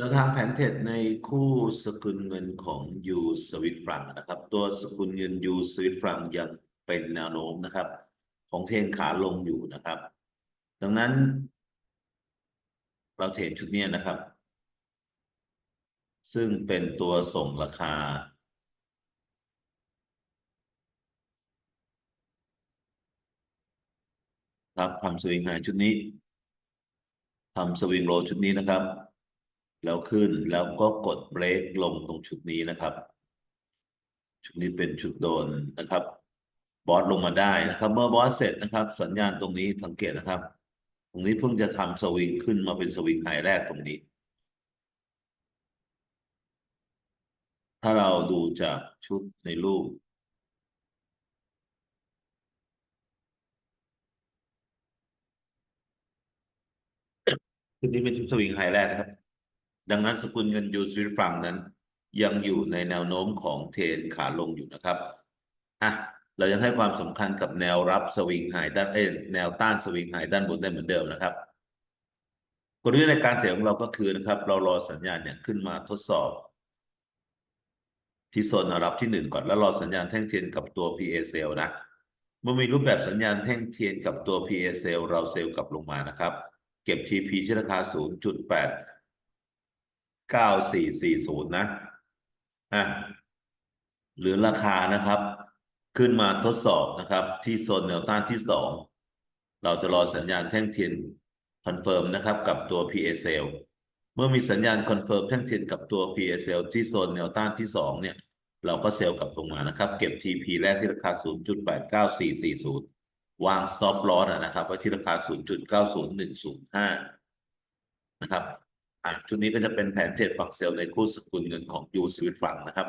แนวทางแผนเทรดในคู่สกุลเงินของยูสวิตฟรังนะครับ ตัวสกุลเงินยูสวิตฟรังยังเป็นแนวโน้มนะครับ ของเทรนขาลงอยู่นะครับ ดังนั้น เราเทรดชุดนี้นะครับ ซึ่งเป็นตัวส่งราคา ครับทำสวิงไฮชุดนี้ทำสวิงโลชุดนี้นะครับ แล้วขึ้นแล้วก็กดเบรกลงตรงชุดนี้นะครับ ชุดนี้เป็นชุดโดนนะครับ บอสลงมาได้นะครับ เมื่อบอสเสร็จนะครับ สัญญาณตรงนี้สังเกตนะครับ ตรงนี้เพิ่งจะทำสวิงขึ้นมาเป็นสวิงไฮแรกตรงนี้ ถ้าเราดูจากชุดในรูปชุดนี้เป็นชุดสวิงไฮแรกนะครับ ดังนั้นสกุลเงินยูสวิตฟรังนั้น ยังอยู่ในแนวโน้มของเทรนขาลงอยู่นะครับอะเรายังให้ความสำคัญกับแนวรับสวิงไฮด้านเอ้แนวต้านสวิงไฮด้านบนได้เหมือนเดิมนะครับกลยุทธ์ในการเทรดของเราก็คือนะครับ เรารอสัญญาณเนี่ยขึ้นมาทดสอบ ที่โซนแนวรับที่หนึ่งก่อนแล้วรอสัญญาณแท่งเทียนกับตัว PA cell นะเมื่อมีรูปแบบสัญญาณแท่งเทียนกับตัว PA cell เราเซลล์กลับลงมานะครับ เก็บ TP ที่ราคา 0.8 9440นะอะหรือราคานะครับ ขึ้นมาทดสอบนะครับ ที่โซนแนวต้านที่สองเราจะรอสัญญาณแท่งเทียนคอนเฟิร์มนะครับ กับตัว PSL เมื่อมีสัญญาณคอนเฟิร์มแท่งเทียนกับตัว PSL ที่โซนแนวต้านที่สองเนี่ย เราก็เซลล์กลับลงมานะครับ เก็บ TP แรกที่ราคา 0.89440 วาง stop loss อะนะครับไว้ที่ราคา 0.90105 นะครับ ชุดนี้ก็จะเป็นแผนเทรดฝักเซลล์ในคู่สกุลเงินของยูสวิตฟังนะครับ